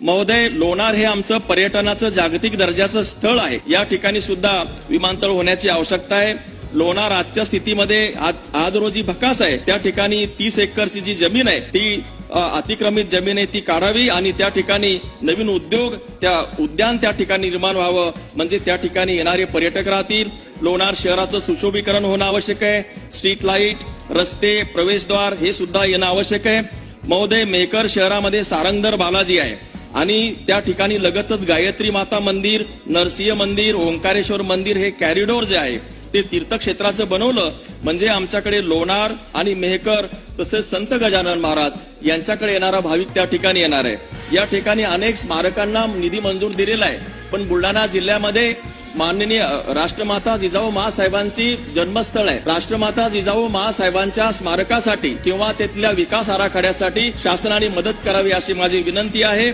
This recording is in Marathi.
महोदय लोणार हे आमचं पर्यटनाचं जागतिक दर्जाचं स्थळ आहे. या ठिकाणी सुद्धा विमानतळ होण्याची आवश्यकता आहे. लोणार आजच्या स्थितीमध्ये आज आज रोजी भकास आहे. त्या ठिकाणी तीस एकरची जी जमीन आहे ती अतिक्रमित जमीन आहे ती काढावी आणि त्या ठिकाणी नवीन उद्योग त्या उद्यान त्या ठिकाणी निर्माण व्हावं. म्हणजे त्या ठिकाणी येणारे पर्यटक राहतील. लोणार शहराचं सुशोभीकरण होणं आवश्यक आहे. स्ट्रीट लाइट रस्ते प्रवेशद्वार हे सुद्धा येणं आवश्यक आहे. महोदय मेकर शहरामध्ये सारंगधर बालाजी आहे. आणि त्या ठिकाणी लगतच गायत्री माता मंदिर नरसिंह मंदिर ओंकारेश्वर मंदिर हे कॅरिडोर जे आहे ते तीर्थक्षेत्राचं बनवलं. म्हणजे आमच्याकडे लोणार आणि मेहकर तसेच संत गजानन महाराज यांच्याकडे येणारा भाविक त्या ठिकाणी येणार आहे. या ठिकाणी अनेक स्मारकांना निधी मंजूर दिलेला आहे. पण बुलढाणा जिल्ह्यामध्ये माननीय राष्ट्रमाता जिजाऊ महासाहेबांची जन्मस्थळ आहे. राष्ट्रमाता जिजाऊ महासाहेबांच्या स्मारकासाठी किंवा तेथल्या विकास आराखड्यासाठी शासनाने मदत करावी अशी माझी विनंती आहे.